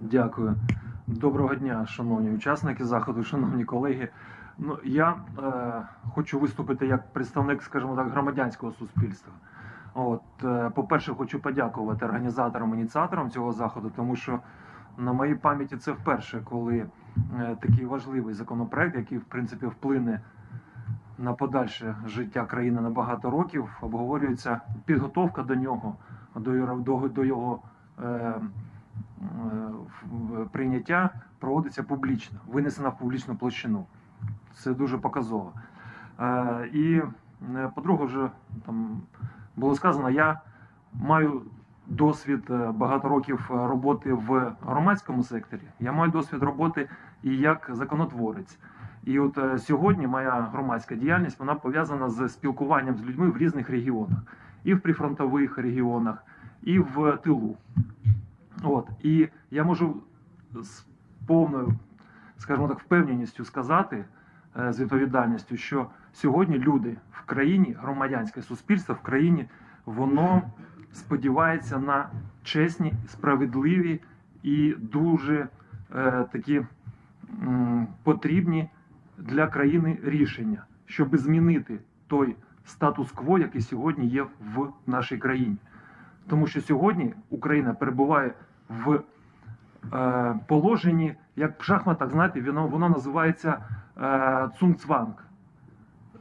Дякую. Доброго дня, шановні учасники заходу, шановні колеги. Ну, я е, хочу виступити як представник, скажімо так, громадянського суспільства. От, е, по-перше, хочу подякувати організаторам, ініціаторам цього заходу, тому що на моїй пам'яті це вперше, коли е, такий важливий законопроект, який в принципі вплине на подальше життя країни на багато років, обговорюється підготовка до нього, до його, до, його е, прийняття проводиться публічно, винесена в публічну площину. Це дуже показово. Е, і, е, по-друге, вже там було сказано, я маю досвід е, багато років е, роботи в громадському секторі. Я маю досвід роботи і як законотворець. І от е, сьогодні моя громадська діяльність вона пов'язана з спілкуванням з людьми в різних регіонах, і в прифронтових регіонах, і в тилу. От і я можу з повною, скажімо так, впевненістю сказати з відповідальністю, що сьогодні люди в країні, громадянське суспільство в країні, воно сподівається на чесні, справедливі і дуже е, такі м, потрібні для країни рішення, щоб змінити той статус-кво, який сьогодні є в нашій країні. Тому що сьогодні Україна перебуває в е, положенні, як в шахматах, знаєте, воно, воно називається е, цунцванг.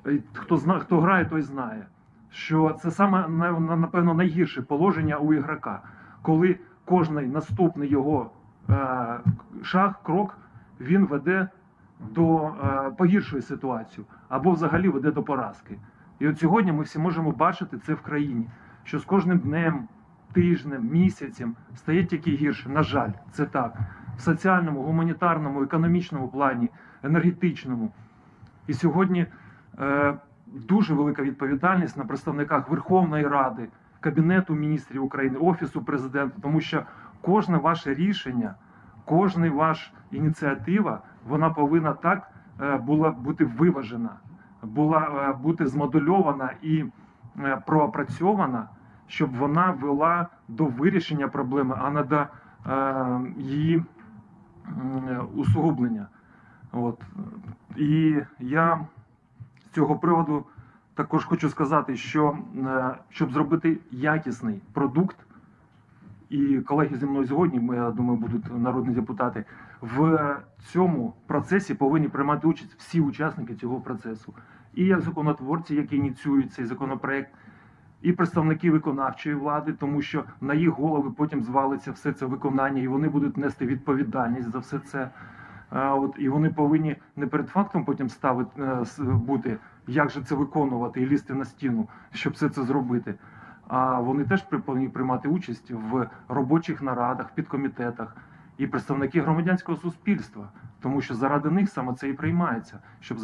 І Хто, зна, хто грає, той знає, що це саме на- на- напевно найгірше положення у ігрока, коли кожний наступний його е, шаг, крок, він веде до е, погіршої ситуації або взагалі веде до поразки. І от сьогодні ми всі можемо бачити це в країні, що з кожним днем, тижнем, місяцем стає тільки гірше. На жаль, це так. В соціальному, гуманітарному, економічному плані, енергетичному. І сьогодні е, дуже велика відповідальність на представниках Верховної Ради, Кабінету міністрів України, Офісу президента, тому що кожне ваше рішення, кожна ваша ініціатива, вона повинна так е, була бути виважена, була е, бути змодульована і е, проопрацьована, щоб вона вела до вирішення проблеми, а не до е, її усугублення. От. І я з цього приводу також хочу сказати, що е, щоб зробити якісний продукт, і колеги зі мною згодні, я думаю, будуть народні депутати, в цьому процесі повинні приймати участь всі учасники цього процесу. І як законотворці, які ініціюють цей законопроект, і представники виконавчої влади, тому що на їх голови потім звалиться все це виконання, і вони будуть нести відповідальність за все це. От і вони повинні не перед фактом потім ставити е, бути, як же це виконувати і лізти на стіну, щоб все це зробити. А вони теж повинні приймати участь в робочих нарадах, підкомітетах і представники громадянського суспільства, тому що заради них саме це і приймається, щоб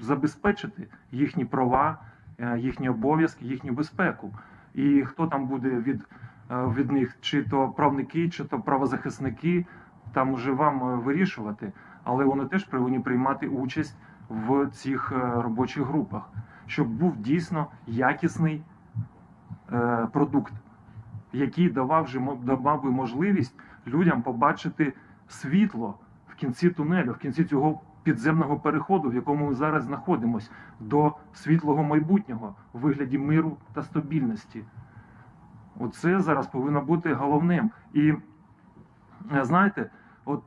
забезпечити їхні права, їхні обов'язки, їхню безпеку. І хто там буде від, е, від них, чи то правники, чи то правозахисники, там уже вам е, вирішувати, але вони теж повинні приймати участь в цих е, робочих групах, щоб був дійсно якісний е, продукт, який давав, давав би можливість людям побачити світло в кінці тунелю, в кінці цього підземного переходу, в якому ми зараз знаходимося, до світлого майбутнього у вигляді миру та стабільності. Оце зараз повинно бути головним. І е, знаєте, от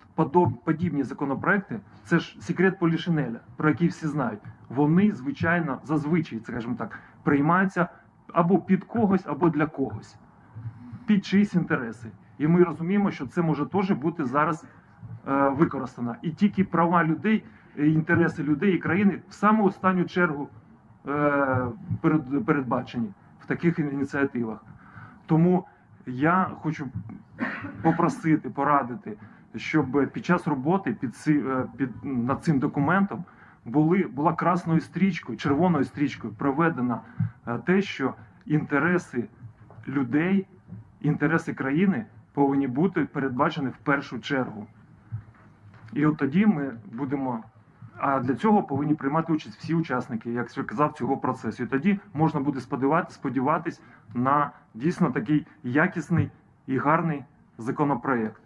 подібні законопроекти, це ж секрет Полішинеля, про який всі знають. Вони, звичайно, зазвичай, скажімо так, приймаються або під когось, або для когось, під чиїсь інтереси. І ми розуміємо, що це може теж бути зараз е, використано. І тільки права людей, інтереси людей і країни в саму останню чергу е, передбачені в таких ініціативах. Тому я хочу попросити, порадити, щоб під час роботи під, ці, е, під над цим документом були, була красною стрічкою, червоною стрічкою проведено е, те, що інтереси людей, інтереси країни повинні бути передбачені в першу чергу. І от тоді ми будемо. А для цього повинні приймати участь всі учасники, як я казав, цього процесу. І тоді можна буде сподіватися, сподіватись на дійсно такий якісний і гарний законопроект.